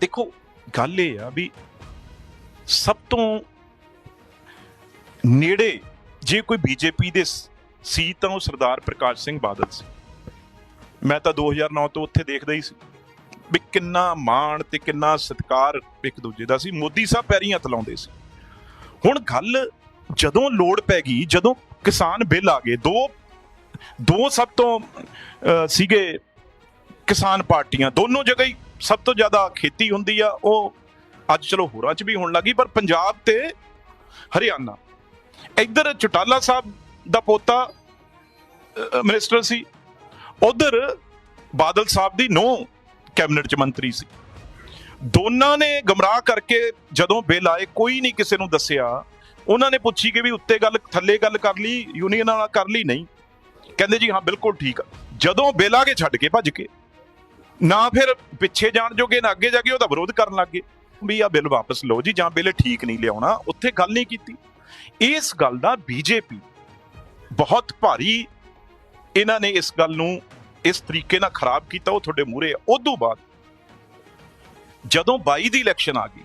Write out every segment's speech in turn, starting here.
ਦੇਖੋ, ਗੱਲ ਇਹ ਆ ਵੀ ਸਭ ਤੋਂ ਨੇੜੇ ਜੇ ਕੋਈ ਬੀਜੇਪੀ ਦੇ ਸੀ ਤਾਂ ਉਹ ਸਰਦਾਰ ਪ੍ਰਕਾਸ਼ ਸਿੰਘ ਬਾਦਲ ਸੀ। ਮੈਂ ਤਾਂ 2009 ਤੋਂ ਉੱਥੇ ਦੇਖਦਾ ਹੀ ਸੀ ਵੀ ਕਿੰਨਾ ਮਾਣ ਤੇ ਕਿੰਨਾ ਸਤਿਕਾਰ ਇੱਕ ਦੂਜੇ ਦਾ ਸੀ। ਮੋਦੀ ਸਾਹਿਬ ਪੈਰੀਂ ਹੱਥ ਲਾਉਂਦੇ ਸੀ। ਹੁਣ ਗੱਲ ਜਦੋਂ ਲੋੜ ਪੈ ਗਈ, ਜਦੋਂ ਕਿਸਾਨ ਬਿੱਲ ਆ ਗਏ, ਦੋ ਦੋ ਸਭ ਤੋਂ ਸੀਗੇ ਕਿਸਾਨ ਪਾਰਟੀਆਂ, ਦੋਨੋਂ ਜਗ੍ਹਾ ਹੀ ਸਭ ਤੋਂ ਜ਼ਿਆਦਾ ਖੇਤੀ ਹੁੰਦੀ ਆ ਉਹ ਅੱਜ ਚਲੋ ਹੋਰਾਂ 'ਚ ਵੀ ਹੋਣ ਲੱਗੀ ਪਰ ਪੰਜਾਬ ਤੇ ਹਰਿਆਣਾ। ਇੱਧਰ ਚਟਾਲਾ ਸਾਹਿਬ ਦਾ ਪੋਤਾ ਅਹ, ਮਿਨਿਸਟਰ ਸੀ। ਉਧਰ ਬਾਦਲ ਸਾਹਿਬ ਦੀ ਨੋ ਕੈਬਨਿਟ 'ਚ ਮੰਤਰੀ ਸੀ। ਦੋਨਾਂ ਨੇ ਗਮਰਾਹ ਕਰਕੇ ਜਦੋਂ ਬਿੱਲ ਆਏ ਕੋਈ ਨਹੀਂ ਕਿਸੇ ਨੂੰ ਦੱਸਿਆ। ਉਹਨਾਂ ਨੇ ਪੁੱਛੀ ਕਿ ਵੀ ਉੱਤੇ ਗੱਲ ਥੱਲੇ ਗੱਲ ਕਰ ਲਈ ਯੂਨੀਅਨ ਨਾਲ ਕਰ ਲਈ ਨਹੀਂ। ਕਹਿੰਦੇ ਜੀ ਹਾਂ ਬਿਲਕੁਲ ਠੀਕ ਆ। ਜਦੋਂ ਬਿੱਲ ਆ ਕੇ ਛੱਡ ਕੇ ਭੱਜ ਕੇ। ਨਾ ਫਿਰ ਪਿੱਛੇ ਜਾਣ ਜੋਗੇ, ਨਾ ਅੱਗੇ ਜਾ ਕੇ ਉਹਦਾ ਵਿਰੋਧ ਕਰਨ ਲੱਗੇ ਵੀ ਆ ਬਿੱਲ ਵਾਪਸ ਲਓ ਜੀ, ਜਾਂ ਬਿੱਲ ਠੀਕ ਨਹੀਂ ਲਿਆਉਣਾ, ਉੱਥੇ ਗੱਲ ਨਹੀਂ ਕੀਤੀ। ਇਸ ਗੱਲ ਦਾ ਬੀਜੇਪੀ ਬਹੁਤ ਭਾਰੀ ਇਹਨਾਂ ਨੇ ਇਸ ਗੱਲ ਨੂੰ ਇਸ ਤਰੀਕੇ ਨਾਲ ਖਰਾਬ ਕੀਤਾ, ਉਹ ਤੁਹਾਡੇ ਮੂਹਰੇ ਆ। ਤੋਂ ਬਾਅਦ ਜਦੋਂ 22 ਦੀ ਇਲੈਕਸ਼ਨ ਆ ਗਈ,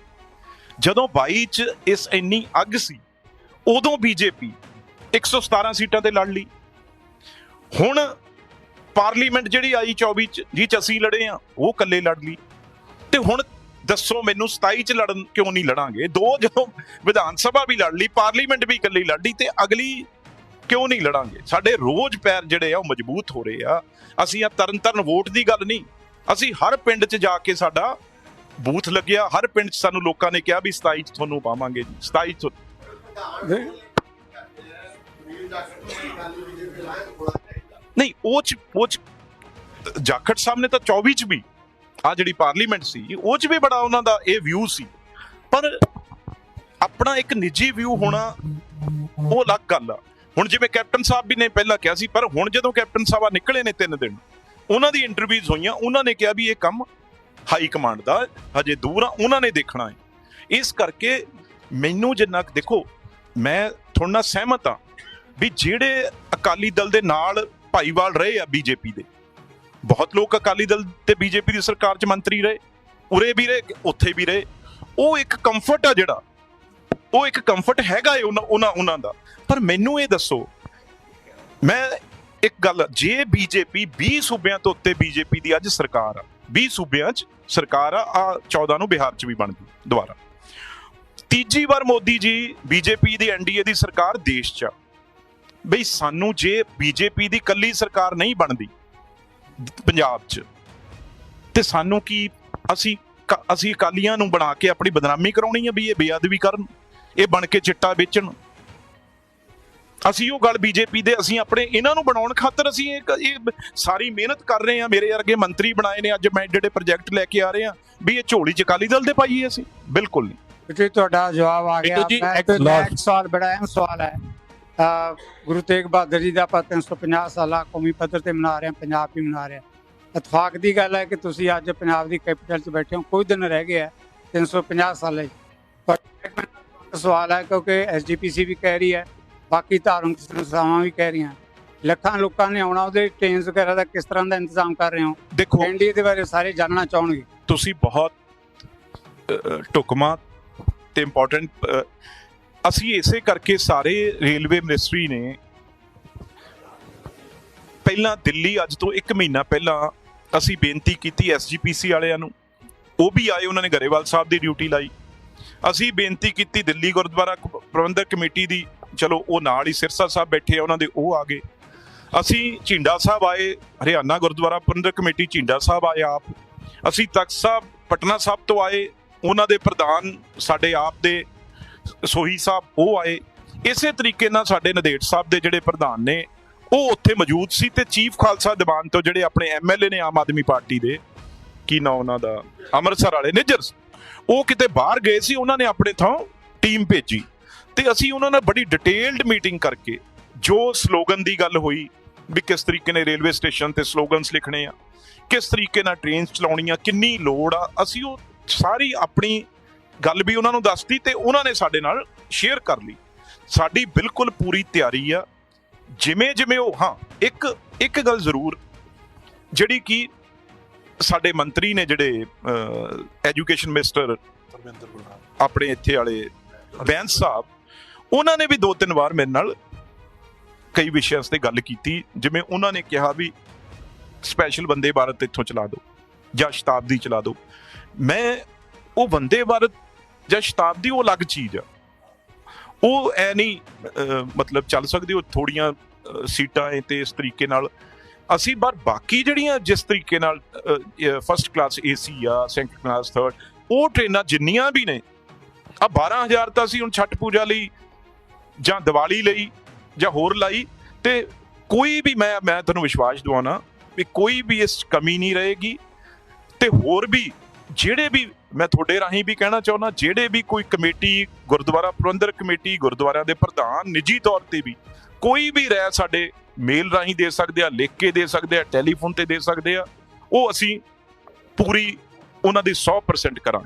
ਜਦੋਂ 22 ਚ ਇਸ ਇੰਨੀ ਅੱਗ ਸੀ, ਉਦੋਂ ਬੀਜੇਪੀ 117 ਸੀਟਾਂ ਤੇ ਲੜ ਲਈ। ਹੁਣ ਪਾਰਲੀਮੈਂਟ ਜਿਹੜੀ ਆਈ 24 ਚ ਜੀ ਚ ਅਸੀਂ ਲੜੇ ਆ, ਉਹ ਇਕੱਲੇ ਲੜ ਲਈ। ਤੇ ਹੁਣ ਦੱਸੋ ਮੈਨੂੰ 27 ਚ ਲੜਨ ਕਿਉਂ ਨਹੀਂ ਲੜਾਂਗੇ? ਦੋ ਜਦੋਂ ਵਿਧਾਨ ਸਭਾ ਵੀ ਲੜ ਲਈ, ਪਾਰਲੀਮੈਂਟ ਵੀ ਇਕੱਲੀ ਲੜ ਲਈ, ਤੇ ਅਗਲੀ ਕਿਉਂ ਨਹੀਂ ਲੜਾਂਗੇ? ਸਾਡੇ ਰੋਜ਼ ਪੈਰ ਜਿਹੜੇ ਆ, ਉਹ ਮਜ਼ਬੂਤ ਹੋ ਰਹੇ ਆ। ਅਸੀਂ ਆ ਤਰਨ ਤਰਨ ਵੋਟ ਦੀ ਗੱਲ ਨਹੀਂ। ਅਸੀਂ ਹਰ ਪਿੰਡ 'ਚ ਜਾ ਕੇ ਸਾਡਾ ਬੂਥ ਲੱਗਿਆ। ਹਰ ਪਿੰਡ 'ਚ ਸਾਨੂੰ ਲੋਕਾਂ ਨੇ ਕਿਹਾ ਵੀ 27 'ਚ ਤੁਹਾਨੂੰ ਪਾਵਾਂਗੇ ਜੀ। 27 'ਚ ਨਹੀਂ, ਉਹ 'ਚ ਉਹ 'ਚ ਜਾਖੜ ਸਾਹਿਬ ਨੇ ਤਾਂ 24 'ਚ ਵੀ ਆ ਜਿਹੜੀ ਪਾਰਲੀਮੈਂਟ ਸੀ, ਉਹ 'ਚ ਵੀ ਬੜਾ ਉਹਨਾਂ ਦਾ ਇਹ ਵਿਊ ਸੀ। ਪਰ ਆਪਣਾ ਇੱਕ ਨਿੱਜੀ ਵਿਊ ਹੋਣਾ ਉਹ ਅਲੱਗ ਗੱਲ ਆ। ਹੁਣ ਜਿਵੇਂ ਕੈਪਟਨ ਸਾਹਿਬ ਵੀ ਨੇ ਪਹਿਲਾਂ ਕਿਹਾ ਸੀ, ਪਰ ਹੁਣ ਜਦੋਂ ਕੈਪਟਨ ਸਾਹਿਬਾ ਨਿਕਲੇ ਨੇ ਤਿੰਨ ਦਿਨ, ਉਹਨਾਂ ਦੀ ਇੰਟਰਵਿਊਜ਼ ਹੋਈਆਂ, ਉਹਨਾਂ ਨੇ ਕਿਹਾ ਵੀ ਇਹ ਕੰਮ ਹਾਈ ਕਮਾਂਡ ਦਾ, ਹਜੇ ਦੂਰ ਆ, ਉਹਨਾਂ ਨੇ ਦੇਖਣਾ ਹੈ। ਇਸ ਕਰਕੇ ਮੈਨੂੰ ਜਿੰਨਾ ਕੁ ਦੇਖੋ, ਮੈਂ ਤੁਹਾਡੇ ਨਾਲ ਸਹਿਮਤ ਆ ਵੀ ਜਿਹੜੇ ਅਕਾਲੀ ਦਲ ਦੇ ਨਾਲ ਭਾਈਵਾਲ ਰਹੇ ਆ ਬੀਜੇਪੀ ਦੇ। ਬਹੁਤ ਲੋਕ ਅਕਾਲੀ ਦਲ ਤੇ ਬੀਜੇਪੀ ਦੀ ਸਰਕਾਰ 'ਚ ਮੰਤਰੀ ਰਹੇ, ਉਰੇ ਵੀ ਰਹੇ, ਉੱਥੇ ਵੀ ਰਹੇ। ਉਹ ਇੱਕ ਕੰਫਰਟ ਆ ਜਿਹੜਾ, ਉਹ ਇੱਕ ਕੰਫਰਟ ਹੈਗਾ ਉਹਨਾਂ ਉਹਨਾਂ ਦਾ। ਪਰ ਮੈਨੂੰ ਇਹ ਦੱਸੋ, ਮੈਂ ਇੱਕ ਗੱਲ, ਜੇ ਬੀਜੇਪੀ 20 ਸੂਬਿਆਂ ਤੋਂ ਉੱਤੇ ਬੀਜੇਪੀ ਦੀ ਅੱਜ ਸਰਕਾਰ ਆ 20 ਸੂਬਿਆਂ 'ਚ ਸਰਕਾਰ ਆ ਆ 14 ਨੂੰ ਬਿਹਾਰ 'ਚ ਵੀ ਬਣ ਗਈ, ਦੁਬਾਰਾ। ਤੀਜੀ ਵਾਰ ਮੋਦੀ ਜੀ ਬੀਜੇਪੀ ਦੀ ਐਨਡੀਏ ਦੀ ਸਰਕਾਰ ਦੇਸ਼ 'ਚ ਆ। ਬਈ ਸਾਨੂੰ ਜੇ ਬੀਜੇਪੀ ਦੀ ਕੱਲੀ ਸਰਕਾਰ ਨਹੀਂ ਬਣਦੀ ਪੰਜਾਬ 'ਚ ਤੇ ਸਾਨੂੰ ਕੀ ਅਸੀਂ ਅਸੀਂ ਅਕਾਲੀਆਂ ਨੂੰ ਬਣਾ ਕੇ ਆਪਣੀ ਬਦਨਾਮੀ ਕਰਾਉਣੀ ਆ ਵੀ ਇਹ ਬੇਅਦਬੀ ਕਰਨ ਇਹ ਬਣ ਕੇ ਚਿੱਟਾ ਵੇਚਣ? ਅਸੀਂ ਉਹ ਗੱਲ ਬੀਜੇਪੀ ਦੇ ਅਸੀਂ ਆਪਣੇ ਇਹਨਾਂ ਨੂੰ ਬਣਾਉਣ ਖਾਤਰ ਅਸੀਂ ਇਹ ਸਾਰੀ ਮਿਹਨਤ ਕਰ ਰਹੇ ਆ ਮੇਰੇ ਵਰਗੇ ਮੰਤਰੀ ਬਣਾਏ ਨੇ ਅੱਜ ਮੈਂ ਜਿਹੜੇ ਪ੍ਰੋਜੈਕਟ ਲੈ ਕੇ ਆ ਰਹੇ ਆ ਵੀ ਇਹ ਝੋਲੀ ਚ ਅਕਾਲੀ ਦਲ ਦੇ ਪਾਈਏ ਅਸੀਂ? ਬਿਲਕੁਲ ਨਹੀਂ। ਜੀ ਤੁਹਾਡਾ ਜਵਾਬ ਆ ਗਿਆ ਮੈਂ ਇੱਕ ਸਵਾਲ ਬੜਾ ਅਹਿਮ ਸਵਾਲ ਹੈ। ਗੁਰੂ ਤੇਗ ਬਹਾਦਰ ਜੀ ਦਾ ਆਪਾਂ 350 ਸਾਲਾ ਕੌਮੀ ਪੱਧਰ ਤੇ ਮਨਾ ਰਹੇ ਹਾਂ ਪੰਜਾਬ ਵੀ ਮਨਾ ਰਿਹਾ ਇਤਫਾਕ ਦੀ ਗੱਲ ਹੈ ਕਿ ਤੁਸੀਂ ਅੱਜ ਪੰਜਾਬ ਦੀ ਕੈਪੀਟਲ 'ਚ ਬੈਠੇ ਹੋ ਕੋਈ ਦਿਨ ਰਹਿ ਗਿਆ 350 ਸਾਲੇ ਪਰ ਸਵਾਲ ਹੈ ਕਿਉਂਕਿ ਐਸਜੀਪੀਸੀ ਵੀ ਕਹਿ ਰਹੀ ਹੈ ਬਾਕੀ ਧਾਰਮਿਕ ਸੰਸਥਾਵਾਂ ਵੀ ਕਹਿ ਰਹੀਆਂ। ਲੱਖਾਂ ਲੋਕਾਂ ਨੇ ਆਉਣਾ ਉਹਦੇ ਟ੍ਰੇਨਸ ਵਗੈਰਾ ਦਾ ਕਿਸ ਤਰ੍ਹਾਂ ਦਾ ਇੰਤਜ਼ਾਮ ਕਰ ਰਹੇ ਹੋ? ਦੇਖੋ ਐਨਡੀਏ ਦੇ ਬਾਰੇ ਸਾਰੇ ਜਾਣਨਾ ਚਾਹਣਗੇ। ਤੁਸੀਂ ਬਹੁਤ ਢੁਕਵਾਂ ਤੇ ਇੰਪੋਰਟੈਂਟ ਅਸੀਂ ਇਸੇ ਕਰਕੇ ਸਾਰੇ ਰੇਲਵੇ ਮਿਨਿਸਟਰੀ ਨੇ ਪਹਿਲਾਂ ਦਿੱਲੀ ਅੱਜ ਤੋਂ 1 ਮਹੀਨਾ ਪਹਿਲਾਂ ਅਸੀਂ ਬੇਨਤੀ ਕੀਤੀ ਐਸਜੀਪੀਸੀ ਵਾਲਿਆਂ ਨੂੰ। ਉਹ ਵੀ ਆਏ, ਉਹਨਾਂ ਨੇ ਗਰੇਵਾਲ ਸਾਹਿਬ ਦੀ ਡਿਊਟੀ ਲਾਈ। ਅਸੀਂ ਬੇਨਤੀ ਕੀਤੀ ਦਿੱਲੀ ਗੁਰਦੁਆਰਾ ਪ੍ਰਬੰਧਕ ਕਮੇਟੀ ਦੀ, ਚਲੋ ਉਹ ਨਾਲ ਹੀ ਸਿਰਸਾ ਸਾਹਿਬ ਬੈਠੇ ਆ, ਉਹਨਾਂ ਦੇ ਉਹ ਆ ਗਏ। ਅਸੀਂ ਝਿੰਡਾ ਸਾਹਿਬ ਆਏ, ਹਰਿਆਣਾ ਗੁਰਦੁਆਰਾ ਪ੍ਰਬੰਧਕ ਕਮੇਟੀ ਝਿੰਡਾ ਸਾਹਿਬ ਆਏ ਆਪ। ਅਸੀਂ ਤਖਤ ਸਾਹਿਬ, ਪਟਨਾ ਸਾਹਿਬ ਤੋਂ ਆਏ, ਉਹਨਾਂ ਦੇ ਪ੍ਰਧਾਨ ਸਾਡੇ ਆਪ ਦੇ। ਸੋਹੀ ਸਾਹਿਬ, ਉਹ ਆਏ। ਇਸੇ ਤਰੀਕੇ ਨਾਲ ਸਾਡੇ ਨਦੇੜ ਸਾਹਿਬ ਦੇ ਜਿਹੜੇ ਪ੍ਰਧਾਨ ਨੇ, ਉਹ ਉੱਥੇ ਮੌਜੂਦ ਸੀ ਤੇ ਚੀਫ ਖਾਲਸਾ ਦੀਵਾਨ ਤੋਂ ਜਿਹੜੇ ਆਪਣੇ ਐਮਐਲਏ ਨੇ ਆਮ ਆਦਮੀ ਪਾਰਟੀ ਦੇ, ਕੀ ਨਾਂ ਉਹਨਾਂ ਦਾ, ਅੰਮ੍ਰਿਤਸਰ ਵਾਲੇ, ਨਿੱਜਰ ਉਹ ਕਿਤੇ ਬਾਹਰ ਗਏ ਸੀ, ਉਹਨਾਂ ਨੇ ਆਪਣੇ ਥਾਂ ਟੀਮ ਭੇਜੀ। ਤੇ ਅਸੀਂ ਉਹਨਾਂ ਨਾਲ ਬੜੀ ਡਿਟੇਲਡ ਮੀਟਿੰਗ ਕਰਕੇ, ਜੋ ਸਲੋਗਨ ਦੀ ਗੱਲ ਹੋਈ, ਵੀ ਕਿਸ ਤਰੀਕੇ ਨੇ ਰੇਲਵੇ ਸਟੇਸ਼ਨ ਤੇ ਸਲੋਗਨਸ ਲਿਖਣੇ ਆ, ਕਿਸ ਤਰੀਕੇ ਨਾਲ ਟ੍ਰੇਨਸ ਚਲਾਉਣੀਆਂ, ਕਿੰਨੀ ਲੋੜ ਆ, ਅਸੀਂ ਉਹ ਸਾਰੀ ਆਪਣੀ ਗੱਲ ਵੀ ਉਹਨਾਂ ਨੂੰ ਦੱਸਤੀ ਤੇ ਉਹਨਾਂ ਨੇ ਸਾਡੇ ਨਾਲ ਸ਼ੇਅਰ ਕਰ ਲਈ। ਸਾਡੀ ਬਿਲਕੁਲ ਪੂਰੀ ਤਿਆਰੀ ਆ। ਜਿਵੇਂ ਜਿਵੇਂ ਉਹ ਹਾਂ ਇੱਕ ਇੱਕ ਗੱਲ ਜ਼ਰੂਰ ਜਿਹੜੀ ਕਿ ਸਾਡੇ ਮੰਤਰੀ ਨੇ ਜਿਹੜੇ ਐਜੂਕੇਸ਼ਨ ਮਿਨਿਸਟਰ ਧਰਮਿੰਦਰ ਗੁਰਨਾਮ ਆਪਣੇ ਇੱਥੇ ਵਾਲੇ ਬੈਂਸ ਸਾਹਿਬ ਉਹਨਾਂ ਨੇ ਵੀ ਦੋ ਤਿੰਨ ਵਾਰ ਮੇਰੇ ਨਾਲ ਕਈ ਵਿਸ਼ਿਆਂ ਤੇ ਗੱਲ ਕੀਤੀ ਜਿਵੇਂ ਉਹਨਾਂ ਨੇ ਕਿਹਾ ਵੀ ਸਪੈਸ਼ਲ ਵੰਦੇ ਭਾਰਤ ਇੱਥੋਂ ਚਲਾ ਦਿਓ ਜਾਂ ਸ਼ਤਾਬਦੀ ਚਲਾ ਦਿਓ। ਮੈਂ ਉਹ ਵੰਦੇ ਭਾਰਤ ਜਾਂ ਸ਼ਤਾਬਦੀ ਉਹ ਅਲੱਗ ਚੀਜ਼ ਆ। ਉਹ ਐ ਨਹੀਂ ਮਤਲਬ ਚੱਲ ਸਕਦੀ ਉਹ ਥੋੜੀਆਂ ਸੀਟਾਂ ਐ ਤੇ ਇਸ ਤਰੀਕੇ ਨਾਲ। ਅਸੀਂ ਪਰ ਬਾਕੀ ਜਿਹੜੀਆਂ ਜਿਸ ਤਰੀਕੇ ਨਾਲ ਫਸਟ ਕਲਾਸ ਏਸੀ ਆ ਸੈਕੰਡ ਕਲਾਸ ਥਰਡ ਉਹ ਟ੍ਰੇਨਾਂ ਜਿੰਨੀਆਂ ਵੀ ਨੇ ਆ 12000 ਤਾਂ ਅਸੀਂ ਹੁਣ ਛੱਟ ਪੂਜਾ ਲਈ, ਜਾਂ ਦੀਵਾਲੀ ਲਈ, ਜਾਂ ਹੋਰ ਲਾਈ, ਤੇ ਕੋਈ ਵੀ ਮੈਂ ਮੈਂ ਤੁਹਾਨੂੰ ਵਿਸ਼ਵਾਸ ਦਿਵਾਉਣਾ ਵੀ ਕੋਈ ਵੀ ਇਸ 'ਚ ਕਮੀ ਨਹੀਂ ਰਹੇਗੀ, ਤੇ ਹੋਰ ਵੀ ਜਿਹੜੇ ਵੀ ਮੈਂ ਤੁਹਾਡੇ ਰਾਹੀਂ ਵੀ ਕਹਿਣਾ ਚਾਹੁੰਦਾ, ਜਿਹੜੇ ਵੀ ਕੋਈ ਕਮੇਟੀ, ਗੁਰਦੁਆਰਾ ਪ੍ਰਬੰਧਕ ਕਮੇਟੀ, ਗੁਰਦੁਆਰਿਆਂ ਦੇ ਪ੍ਰਧਾਨ ਨਿੱਜੀ ਤੌਰ ਤੇ ਵੀ ਕੋਈ ਵੀ ਰਾਇ ਸਾਡੇ ਮੇਲ ਰਾਹੀਂ ਦੇ ਸਕਦੇ ਆ, ਲਿਖ ਕੇ ਦੇ ਸਕਦੇ ਆ, ਟੈਲੀਫੋਨ ਤੇ ਦੇ ਸਕਦੇ ਆ, ਉਹ ਅਸੀਂ ਪੂਰੀ ਉਹਨਾਂ ਦੀ 100% ਕਰਾਂਗੇ।